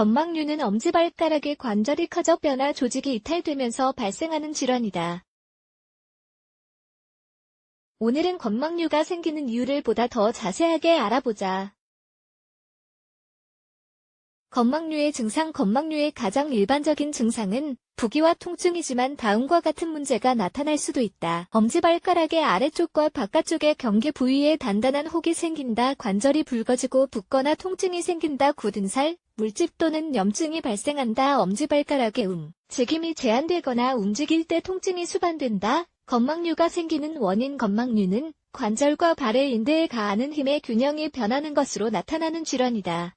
건망류는 엄지발가락의 관절이 커져 뼈나 조직이 이탈되면서 발생하는 질환이다. 오늘은 건망류가 생기는 이유를 보다 더 자세하게 알아보자. 건망류의 증상 건망류의 가장 일반적인 증상은 부기와 통증이지만 다음과 같은 문제가 나타날 수도 있다. 엄지발가락의 아래쪽과 바깥쪽의 경계 부위에 단단한 혹이 생긴다. 관절이 붉어지고 붓거나 통증이 생긴다. 굳은 살, 물집 또는 염증이 발생한다. 엄지발가락의 음, 움직임이 제한되거나 움직일 때 통증이 수반된다. 건망류가 생기는 원인 건망류는 관절과 발의 인대에 가하는 힘의 균형이 변하는 것으로 나타나는 질환이다.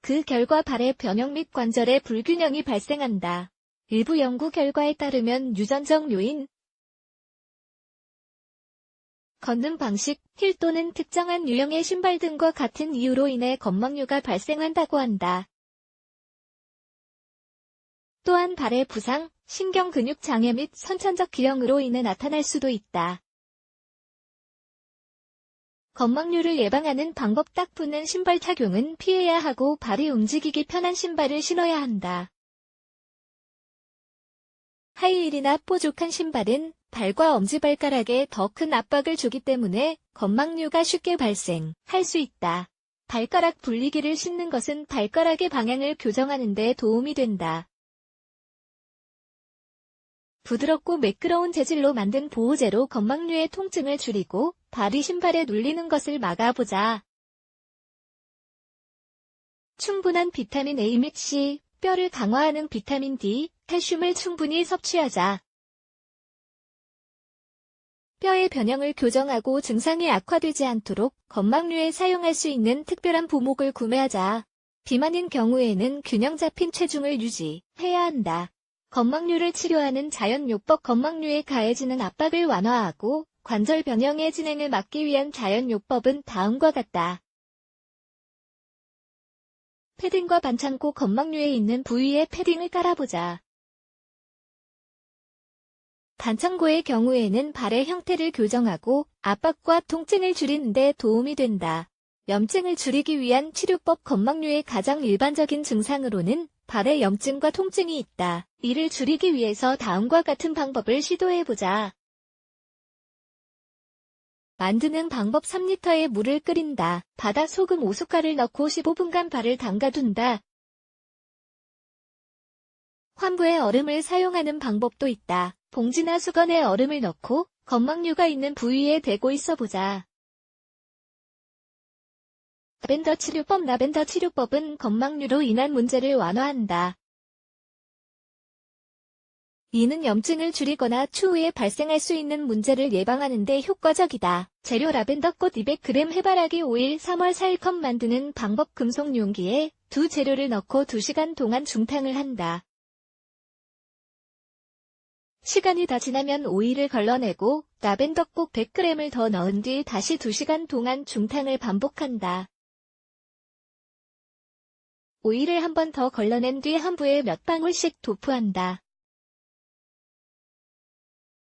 그 결과 발의 변형 및 관절의 불균형이 발생한다. 일부 연구 결과에 따르면 유전적 요인, 걷는 방식, 힐 또는 특정한 유형의 신발 등과 같은 이유로 인해 건망류가 발생한다고 한다. 또한 발의 부상, 신경 근육 장애 및 선천적 기형으로 인해 나타날 수도 있다. 건망류를 예방하는 방법 딱 붙는 신발 착용은 피해야 하고 발이 움직이기 편한 신발을 신어야 한다. 하이힐이나 뾰족한 신발은 발과 엄지발가락에 더 큰 압박을 주기 때문에 건망류가 쉽게 발생할 수 있다. 발가락 분리기를 신는 것은 발가락의 방향을 교정하는 데 도움이 된다. 부드럽고 매끄러운 재질로 만든 보호제로 건망류의 통증을 줄이고 발이 신발에 눌리는 것을 막아보자. 충분한 비타민 A 및 C, 뼈를 강화하는 비타민 D, 칼슘을 충분히 섭취하자. 뼈의 변형을 교정하고 증상이 악화되지 않도록 건망류에 사용할 수 있는 특별한 보목을 구매하자. 비만인 경우에는 균형 잡힌 체중을 유지해야 한다. 건망류를 치료하는 자연요법 건망류에 가해지는 압박을 완화하고 관절 변형의 진행을 막기 위한 자연요법은 다음과 같다. 패딩과 반창고 건망류에 있는 부위에 패딩을 깔아보자. 반창고의 경우에는 발의 형태를 교정하고 압박과 통증을 줄이는 데 도움이 된다. 염증을 줄이기 위한 치료법 건망류의 가장 일반적인 증상으로는 발에 염증과 통증이 있다. 이를 줄이기 위해서 다음과 같은 방법을 시도해보자. 만드는 방법 3리터의 물을 끓인다. 바다 소금 5숟갈을 넣고 15분간 발을 담가둔다. 환부에 얼음을 사용하는 방법도 있다. 봉지나 수건에 얼음을 넣고 건망류가 있는 부위에 대고 있어 보자. 라벤더 치료법 라벤더 치료법은 건망류로 인한 문제를 완화한다. 이는 염증을 줄이거나 추후에 발생할 수 있는 문제를 예방하는 데 효과적이다. 재료 라벤더꽃 200g 해바라기 오일 3월 4일 컵 만드는 방법 금속 용기에 두 재료를 넣고 2시간 동안 중탕을 한다. 시간이 다 지나면 오일을 걸러내고 라벤더꽃 100g을 더 넣은 뒤 다시 2시간 동안 중탕을 반복한다. 오일을 한번 더 걸러낸 뒤 한 부에 몇 방울씩 도포한다.